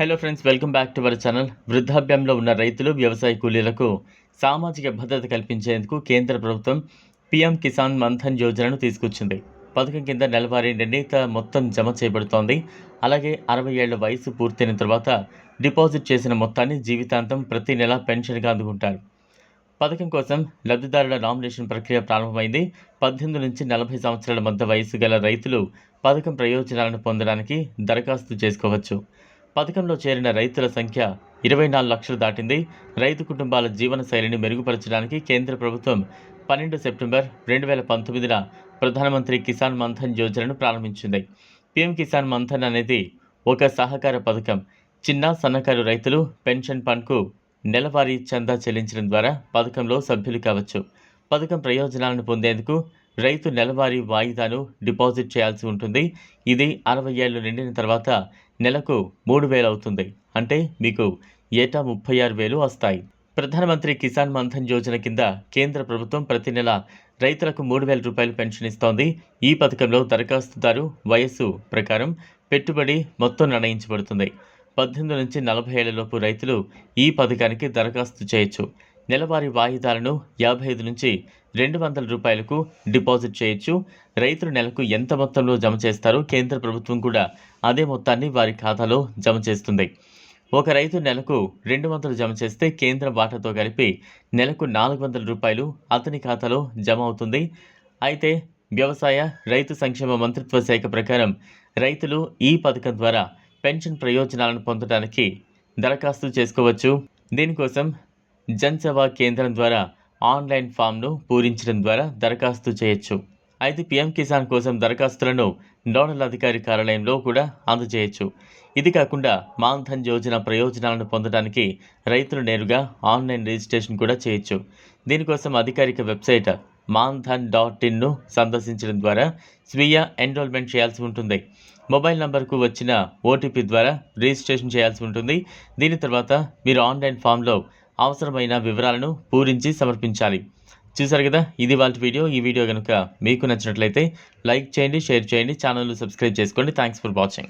Hello friends welcome back to our channel వృద్ధాప్యంలో ఉన్న రైతులు వ్యవసాయ కూలీలకు సామాజిక భద్రత కల్పించేందుకు కేంద్ర ప్రభుత్వం పీఎం కిసాన్ మన్ధన్ యోజనను తీసుకొచ్చింది. పథకం కింద నెలవారీ నిర్ణీత మొత్తం జమ చేయబడుతోంది. అలాగే అరవై ఏళ్ళ వయసు పూర్తయిన తర్వాత డిపాజిట్ చేసిన మొత్తాన్ని జీవితాంతం ప్రతి నెల పెన్షన్గా అందుకుంటారు. పథకం కోసం లబ్ధిదారుల నామినేషన్ ప్రక్రియ ప్రారంభమైంది. పద్దెనిమిది నుంచి నలభై సంవత్సరాల మధ్య వయసు గల రైతులు పథకం ప్రయోజనాలను పొందడానికి దరఖాస్తు చేసుకోవచ్చు. పథకంలో చేరిన రైతుల సంఖ్య ఇరవై నాలుగు లక్షలు దాటింది. రైతు కుటుంబాల జీవన శైలిని మెరుగుపరచడానికి కేంద్ర ప్రభుత్వం పన్నెండు సెప్టెంబర్ రెండు వేల పంతొమ్మిదిన ప్రధానమంత్రి కిసాన్ మన్ధన్ యోజనను ప్రారంభించింది. పీఎం కిసాన్ మన్ధన్ అనేది ఒక సహకార పథకం. చిన్న సన్నకారు రైతులు పెన్షన్ ఫండ్కు నెలవారీ చందా చెల్లించడం ద్వారా పథకంలో సభ్యులు కావచ్చు. పథకం ప్రయోజనాలను పొందేందుకు రైతు నెలవారీ వాయిదాను డిపాజిట్ చేయాల్సి ఉంటుంది. ఇది అరవై ఏళ్ళు నిండిన తర్వాత నెలకు మూడు వేలు అవుతుంది. అంటే మీకు ఏటా ముప్పై ఆరు వేలు వస్తాయి. ప్రధానమంత్రి కిసాన్ మన్ధన్ యోజన కింద కేంద్ర ప్రభుత్వం ప్రతి నెల రైతులకు మూడు వేల రూపాయలు పెన్షన్ ఇస్తోంది. ఈ పథకంలో దరఖాస్తుదారు వయస్సు ప్రకారం పెట్టుబడి మొత్తం నిర్ణయించబడుతుంది. పద్దెనిమిది నుంచి నలభై ఏళ్ళలోపు రైతులు ఈ పథకానికి దరఖాస్తు చేయొచ్చు. నెలవారీ వాయిదాలను యాభై ఐదు నుంచి రెండు వందల రూపాయలకు డిపాజిట్ చేయొచ్చు. రైతులు నెలకు ఎంత మొత్తంలో జమ చేస్తారో కేంద్ర ప్రభుత్వం కూడా అదే మొత్తాన్ని వారి ఖాతాలో జమ చేస్తుంది. ఒక రైతు నెలకు రెండు వందలు జమ చేస్తే కేంద్ర వాటాతో కలిపి నెలకు నాలుగు వందల రూపాయలు అతని ఖాతాలో జమ అవుతుంది. అయితే వ్యవసాయ రైతు సంక్షేమ మంత్రిత్వ శాఖ ప్రకారం రైతులు ఈ పథకం ద్వారా పెన్షన్ ప్రయోజనాలను పొందడానికి దరఖాస్తు చేసుకోవచ్చు. దీనికోసం జన్సేవా కేంద్రం ద్వారా ఆన్లైన్ ఫామ్ను పూరించడం ద్వారా దరఖాస్తు చేయొచ్చు. అయితే పీఎం కిసాన్ కోసం దరఖాస్తులను నోడల్ అధికారి కార్యాలయంలో కూడా అందజేయచ్చు. ఇది కాకుండా మాన్ధన్ యోజన ప్రయోజనాలను పొందడానికి రైతులు నేరుగా ఆన్లైన్ రిజిస్ట్రేషన్ కూడా చేయొచ్చు. దీనికోసం అధికారిక వెబ్సైట్ మాన్ధన్ డాట్ ఇన్ను సందర్శించడం ద్వారా స్వీయ ఎన్రోల్మెంట్ చేయాల్సి ఉంటుంది. మొబైల్ నంబర్కు వచ్చిన ఓటీపీ ద్వారా రిజిస్ట్రేషన్ చేయాల్సి ఉంటుంది. దీని తర్వాత మీరు ఆన్లైన్ ఫామ్లో అవసరమైన వివరాలను పూరించి సమర్పించాలి. చూసారు కదా? ఇది వాళ్ళ వీడియో. ఈ వీడియో కనుక మీకు నచ్చినట్లయితే లైక్ చేయండి షేర్ చేయండి ఛానల్ను సబ్స్క్రైబ్ చేసుకోండి. Thanks for watching